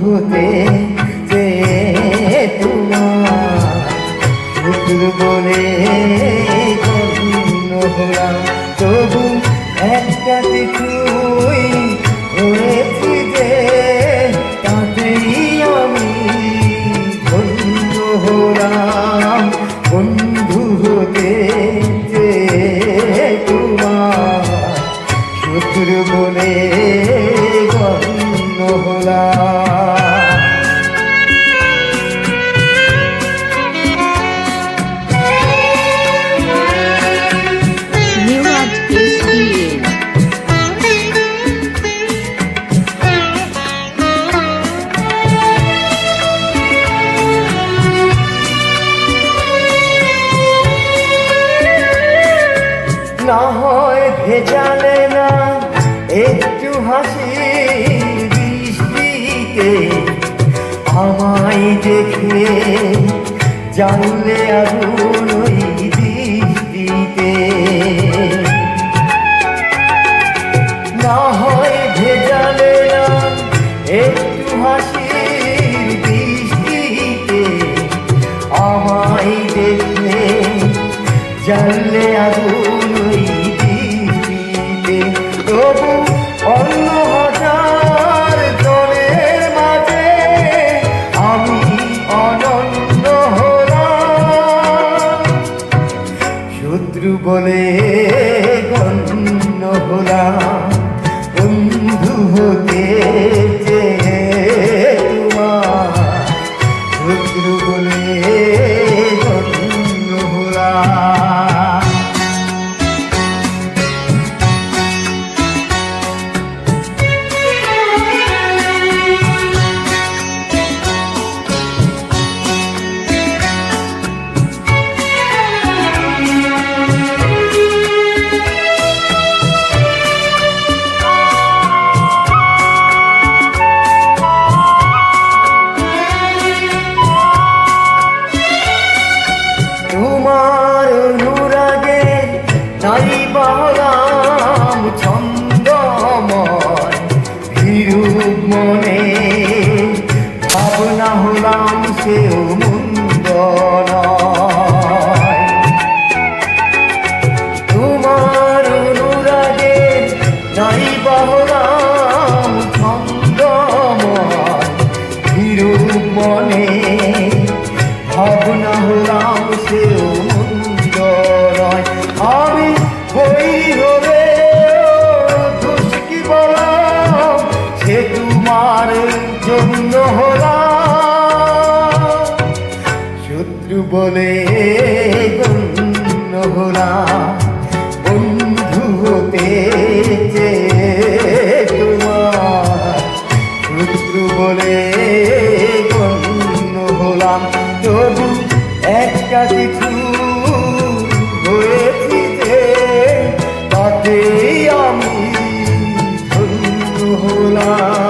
হতে যে তোমার বলে হলাম তবু একটা কিছুই হয়েছি যে তাতেই আমি ধন্য হলাম। বন্ধু হতে বলে না হয় ভেজালে না একটু হাসি বৃষ্টিতে। আমায় দেখে জানলে আগুন জানলে আগুন গণ্য হলাম শত্রু বলে, গণ্য হলাম বন্ধু হতে তোমার। শত্রু বলে, গণ্য হলাম তবু একটা কিছু হয়েছি যে, তাতেই আমি ধন্য হলাম। বন্ধু